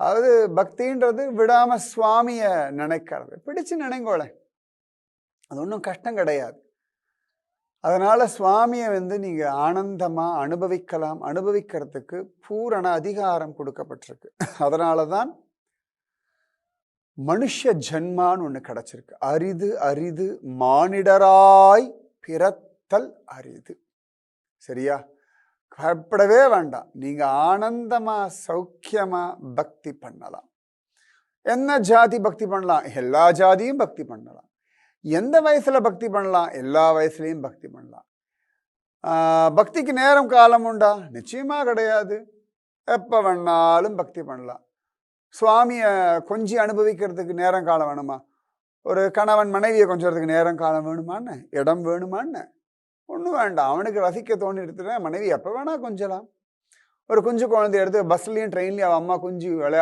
அதாவது பக்தின்றது விடாம சுவாமிய நினைக்கிறது. பிடிச்சு நினைங்கோளேன் அது ஒன்றும் கஷ்டம் கிடையாது. அதனால சுவாமியை வந்து நீங்க ஆனந்தமா அனுபவிக்கலாம். அனுபவிக்கிறதுக்கு பூரண அதிகாரம் கொடுக்கப்பட்டிருக்கு. அதனால தான் மனுஷ ஜன்மான்னு ஒண்ணு கிடைச்சிருக்கு. அரிது அரிது மானிடராய் பிறத்தல் அரிது. சரியா? பயப்படவே வேண்டாம். நீங்கள் ஆனந்தமாக சௌக்கியமாக பக்தி பண்ணலாம். என்ன ஜாதி பக்தி பண்ணலாம்? எல்லா ஜாதியும் பக்தி பண்ணலாம். எந்த வயசில் பக்தி பண்ணலாம்? எல்லா வயசுலேயும் பக்தி பண்ணலாம். பக்திக்கு நேரம் காலம் உண்டா? நிச்சயமாக கிடையாது. எப்போ வேணாலும் பக்தி பண்ணலாம். சுவாமியை கொஞ்சி அனுபவிக்கிறதுக்கு நேரம் காலம் வேணுமா? ஒரு கணவன் மனைவியை கொஞ்சத்துக்கு நேரம் காலம் வேணுமான்னு? இடம் வேணுமான்னு? ஒன்றும் வேண்டாம். அவனுக்கு ரசிக்க தோணி எடுத்துட்டா மனைவி எப்போ வேணால் கொஞ்சலாம். ஒரு குஞ்சு குழந்தை எடுத்து பஸ்லேயும் ட்ரெயின்லேயும் அவன் அம்மா குஞ்சு விளையா